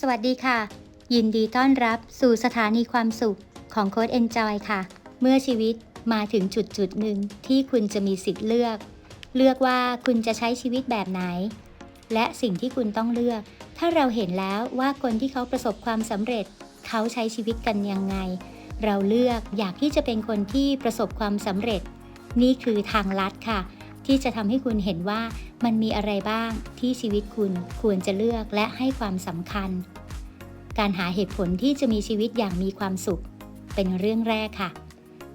สวัสดีค่ะ ยินดีต้อนรับสู่สถานีความสุขของโค้ด Enjoy ค่ะ เมื่อชีวิตมาถึงจุดจุดหนึ่งที่คุณจะมีสิทธิ์เลือก เลือกว่าคุณจะใช้ชีวิตแบบไหน และสิ่งที่คุณต้องเลือก ถ้าเราเห็นแล้วว่าคนที่เขาประสบความสำเร็จ เขาใช้ชีวิตกันยังไง เราเลือกอยากที่จะเป็นคนที่ประสบความสำเร็จ นี่คือทางลัดค่ะ ที่จะทำให้คุณเห็นว่ามันมีอะไรบ้างที่ชีวิตคุณควรจะเลือกและให้ความสำคัญ การหาเหตุผลที่จะมีชีวิตอย่างมีความสุข เป็นเรื่องแรกค่ะ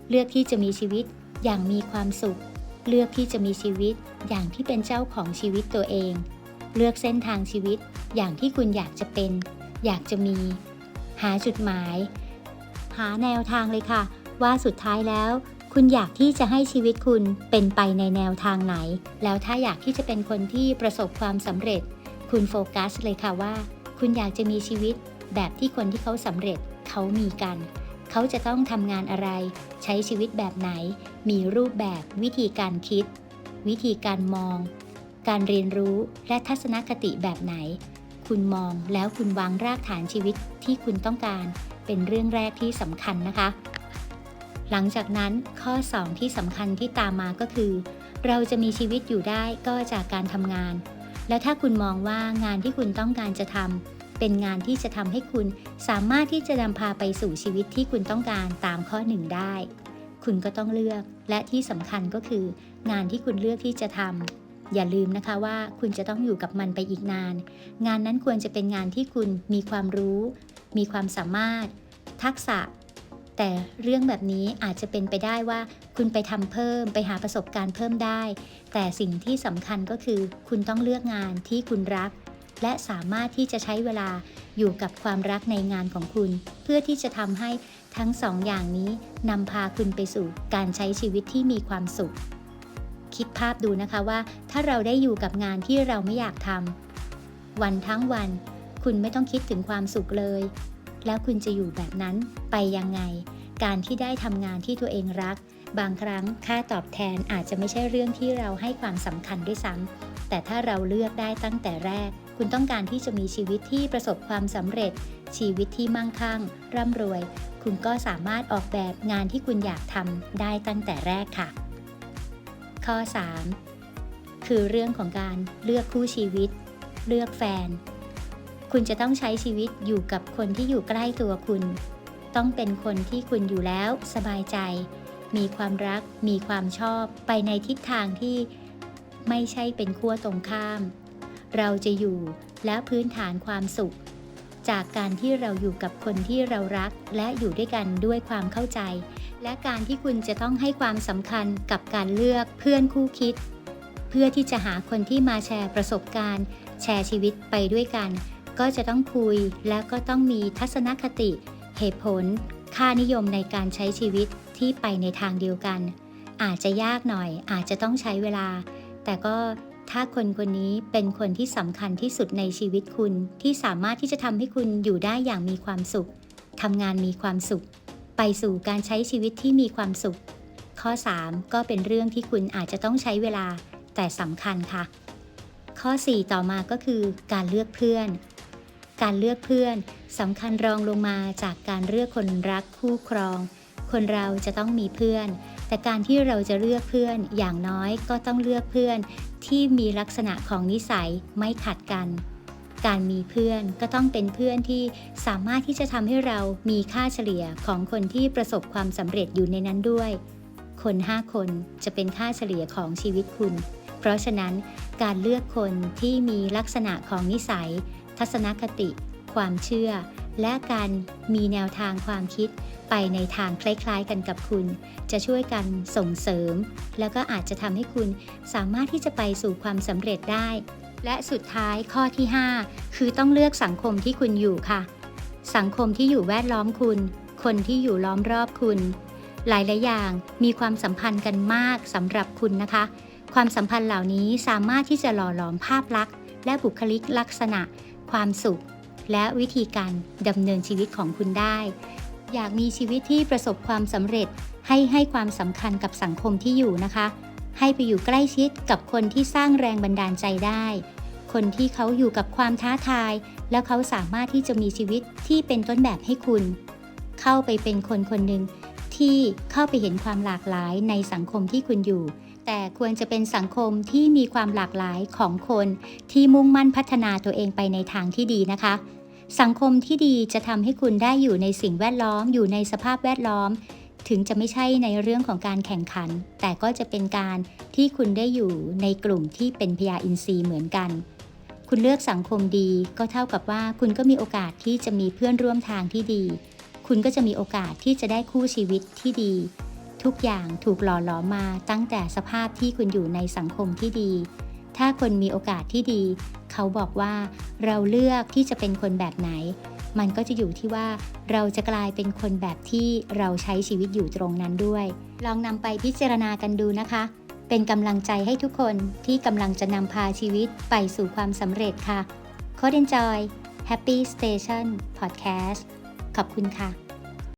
เลือกที่จะมีชีวิตอย่างมีความสุข เลือกที่จะมีชีวิตอย่างที่เป็นเจ้าของชีวิตตัวเอง เลือกเส้นทางชีวิตอย่างที่คุณอยากจะเป็น อยากจะมี หาจุดหมาย หาแนวทางเลยค่ะ ว่าสุดท้ายแล้ว คุณอยากที่จะให้ชีวิตคุณเป็นไปในแนวทางไหน แล้วถ้าอยากที่จะเป็นคนที่ประสบความสำเร็จ คุณโฟกัสเลยค่ะว่า คุณอยากจะมีชีวิตแบบที่คนที่เขาสำเร็จเขามีกัน เขาจะต้องทำงานอะไร ใช้ชีวิตแบบไหน มีรูปแบบวิธีการคิด วิธีการมอง การเรียนรู้และทัศนคติแบบไหน คุณมองแล้วคุณวางรากฐานชีวิตที่คุณต้องการ เป็นเรื่องแรกที่สำคัญนะคะ หลังจากนั้นข้อ 2 ที่สำคัญที่ตามมาก็คือ เราจะมีชีวิตอยู่ได้ก็จากการทำงาน แล้วถ้าคุณมองว่างานที่คุณต้องการจะทำเป็นงานที่จะทำให้คุณสามารถที่จะนำพาไปสู่ชีวิตที่คุณต้องการตามข้อหนึ่งได้ คุณก็ต้องเลือกและที่สำคัญก็คือ งานที่คุณเลือกที่จะทำอย่าลืมนะคะว่าคุณจะต้องอยู่กับมันไปอีกนาน งานนั้นควรจะเป็นงานที่คุณมีความรู้ มีความสามารถ ทักษะ แต่เรื่องแบบนี้อาจจะเป็นไปได้ว่าคุณไปทำเพิ่มไปหาประสบการณ์เพิ่มได้ แต่สิ่งที่สำคัญก็คือคุณต้องเลือกงานที่คุณรัก และสามารถที่จะใช้เวลาอยู่กับความรักในงานของคุณ เพื่อที่จะทำให้ทั้งสองอย่างนี้นำพาคุณไปสู่การใช้ชีวิตที่มีความสุข คิดภาพดูนะคะว่า ถ้าเราได้อยู่กับงานที่เราไม่อยากทำวันทั้งวัน คุณไม่ต้องคิดถึงความสุขเลย แล้วคุณจะอยู่แบบนั้นไปยังไง การที่ได้ทำงานที่ตัวเองรัก บางครั้งค่าตอบแทนอาจจะไม่ใช่เรื่องที่เราให้ความสำคัญด้วยซ้ำแต่ถ้าเราเลือกได้ตั้งแต่แรก คุณต้องการที่จะมีชีวิตที่ประสบความสำเร็จ ชีวิตที่มั่งคั่ง ร่ำรวย คุณก็สามารถออกแบบงานที่คุณอยากทำได้ตั้งแต่แรกค่ะ ข้อ 3 คือเรื่องของการเลือกคู่ชีวิต เลือกแฟน คุณจะต้องใช้ชีวิตอยู่กับคนที่อยู่ใกล้ตัวคุณ ต้องเป็นคนที่คุณอยู่แล้วสบายใจ มีความรัก มีความชอบ ไปในทิศทางที่ไม่ใช่เป็นขั้วตรงข้าม เราจะอยู่แล้วพื้นฐานความสุข จากการที่เราอยู่กับคนที่เรารักและอยู่ด้วยกันด้วยความเข้าใจ และการที่คุณจะต้องให้ความสำคัญกับการเลือกเพื่อนคู่คิด เพื่อที่จะหาคนที่มาแชร์ประสบการณ์ แชร์ชีวิตไปด้วยกัน ก็จะต้องคุยแล้วก็ต้องมีทัศนคติ เหตุผล ค่านิยมในการใช้ชีวิตที่ไปในทางเดียวกัน อาจจะยากหน่อย อาจจะต้องใช้เวลา แต่ก็ถ้าคนคนนี้เป็นคนที่สำคัญที่สุดในชีวิตคุณ ที่สามารถที่จะทำให้คุณอยู่ได้อย่างมีความสุขทำงานมีความสุข ไปสู่การใช้ชีวิตที่มีความสุข ข้อ 3 ก็เป็นเรื่องที่คุณอาจจะต้องใช้เวลา แต่สำคัญค่ะ ข้อ 4 ต่อมาก็คือการเลือกเพื่อน การเลือกเพื่อนสำคัญรองลงมาจากการเลือกคนรักคู่ครอง คนเราจะต้องมีเพื่อน แต่การที่เราจะเลือกเพื่อนอย่างน้อยก็ต้องเลือกเพื่อน ที่มีลักษณะของนิสัยไม่ขัดกัน การมีเพื่อนก็ต้องเป็นเพื่อนที่สามารถที่จะทำให้เรามีค่าเฉลี่ยของคนที่ประสบความสำเร็จอยู่ในนั้นด้วย คน 5 คนจะเป็นค่าเฉลี่ยของชีวิตคุณ เพราะฉะนั้นการเลือกคนที่มีลักษณะของนิสัย ทัศนคติ ความเชื่อ และการมีแนวทางความคิดไปในทางคล้ายๆกันกับคุณ จะช่วยกันส่งเสริม แล้วก็อาจจะทำให้คุณสามารถที่จะไปสู่ความสำเร็จได้ และสุดท้ายข้อที่ 5 คือต้องเลือกสังคมที่คุณอยู่ค่ะ สังคมที่อยู่แวดล้อมคุณ คนที่อยู่ล้อมรอบคุณ หลายๆอย่างมีความสัมพันธ์กันมากสำหรับคุณนะคะ ความสัมพันธ์เหล่านี้สามารถที่จะหล่อหลอมภาพลักษณ์และบุคลิกลักษณะ ความสุข และวิธีการดำเนินชีวิตของคุณได้ อยากมีชีวิตที่ประสบความสำเร็จให้ให้ความสำคัญกับสังคมที่อยู่นะคะ ให้ไปอยู่ใกล้ชิดกับคนที่สร้างแรงบันดาลใจได้ คนที่เขาอยู่กับความท้าทาย แล้วเขาสามารถที่จะมีชีวิตที่เป็นต้นแบบให้คุณ เข้าไปเป็นคนคนหนึ่ง ที่เข้าไปเห็นความหลากหลายในสังคมที่คุณอยู่ แต่ควรจะเป็นสังคมที่มีความหลากหลายของคนที่มุ่งมั่นพัฒนาตัวเองไปในทางที่ดีนะคะ สังคมที่ดีจะทำให้คุณได้อยู่ในสิ่งแวดล้อม อยู่ในสภาพแวดล้อม ถึงจะไม่ใช่ในเรื่องของการแข่งขัน แต่ก็จะเป็นการที่คุณได้อยู่ในกลุ่มที่เป็นพยาอินทรีย์เหมือนกันคุณเลือกสังคมดีก็เท่ากับว่าคุณก็มีโอกาสที่จะมีเพื่อนร่วมทางที่ดี คุณก็จะมีโอกาสที่จะได้คู่ชีวิตที่ดี ทุกอย่างถูกหล่อหลอมมาตั้งแต่สภาพที่คุณอยู่ในสังคมที่ดี ถ้าคนมีโอกาสที่ดี เขาบอกว่าเราเลือกที่จะเป็นคนแบบไหน มันก็จะอยู่ที่ว่าเราจะกลายเป็นคนแบบที่เราใช้ชีวิตอยู่ตรงนั้นด้วย ลองนำไปพิจารณากันดูนะคะ เป็นกำลังใจให้ทุกคนที่กำลังจะนำพาชีวิตไปสู่ความสำเร็จค่ะ c o d e Enjoy Happy Station Podcast ขอบคุณค่ะ